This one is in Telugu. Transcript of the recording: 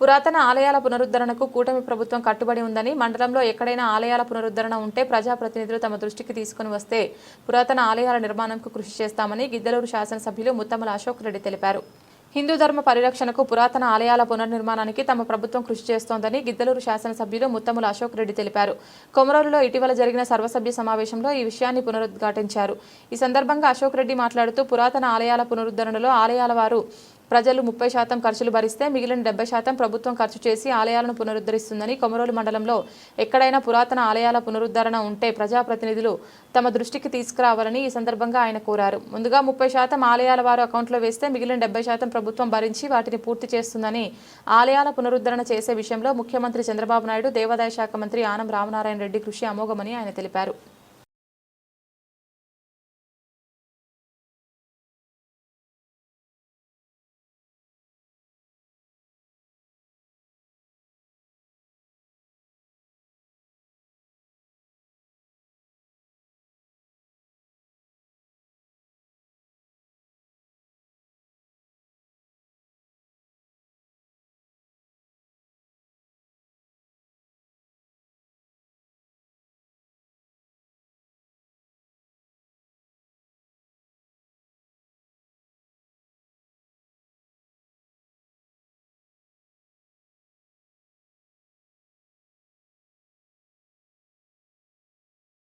పురాతన ఆలయాల పునరుద్ధరణకు కూటమి ప్రభుత్వం కట్టుబడి ఉందని మండలంలో ఎక్కడైనా ఆలయాల పునరుద్ధరణ ఉంటే ప్రజాప్రతినిధులు తమ దృష్టికి తీసుకుని వస్తే పురాతన ఆలయాల నిర్మాణంకు కృషి చేస్తామని గిద్దలూరు శాసనసభ్యులు ముత్తమ్మల అశోక్ రెడ్డి తెలిపారు. హిందూ ధర్మ పరిరక్షణకు పురాతన ఆలయాల పునర్నిర్మాణానికి తమ ప్రభుత్వం కృషి చేస్తోందని గిద్దలూరు శాసనసభ్యులు ముత్తముల అశోక్ రెడ్డి తెలిపారు. కొమరోలులో ఇటీవల జరిగిన సర్వసభ్య సమావేశంలో ఈ విషయాన్ని పునరుద్ఘాటించారు. ఈ సందర్భంగా అశోక్ రెడ్డి మాట్లాడుతూ పురాతన ఆలయాల పునరుద్ధరణలో ఆలయాల వారు ప్రజలు ముప్పై శాతం ఖర్చులు భరిస్తే మిగిలిన డెబ్బై శాతం ప్రభుత్వం ఖర్చు చేసి ఆలయాలను పునరుద్ధరిస్తుందని కొమరోలు మండలంలో ఎక్కడైనా పురాతన ఆలయాల పునరుద్ధరణ ఉంటే ప్రజాప్రతినిధులు తమ దృష్టికి తీసుకురావాలని ఈ సందర్భంగా ఆయన కోరారు. ముందుగా ముప్పై శాతం ఆలయాల వారు అకౌంట్లో వేస్తే మిగిలిన డెబ్బై శాతం ప్రభుత్వం భరించి వాటిని పూర్తి చేస్తుందని ఆలయాల పునరుద్ధరణ చేసే విషయంలో ముఖ్యమంత్రి చంద్రబాబు నాయుడు దేవాదాయ శాఖ మంత్రి ఆనం రామనారాయణ రెడ్డి కృషి అమోఘమని ఆయన తెలిపారు.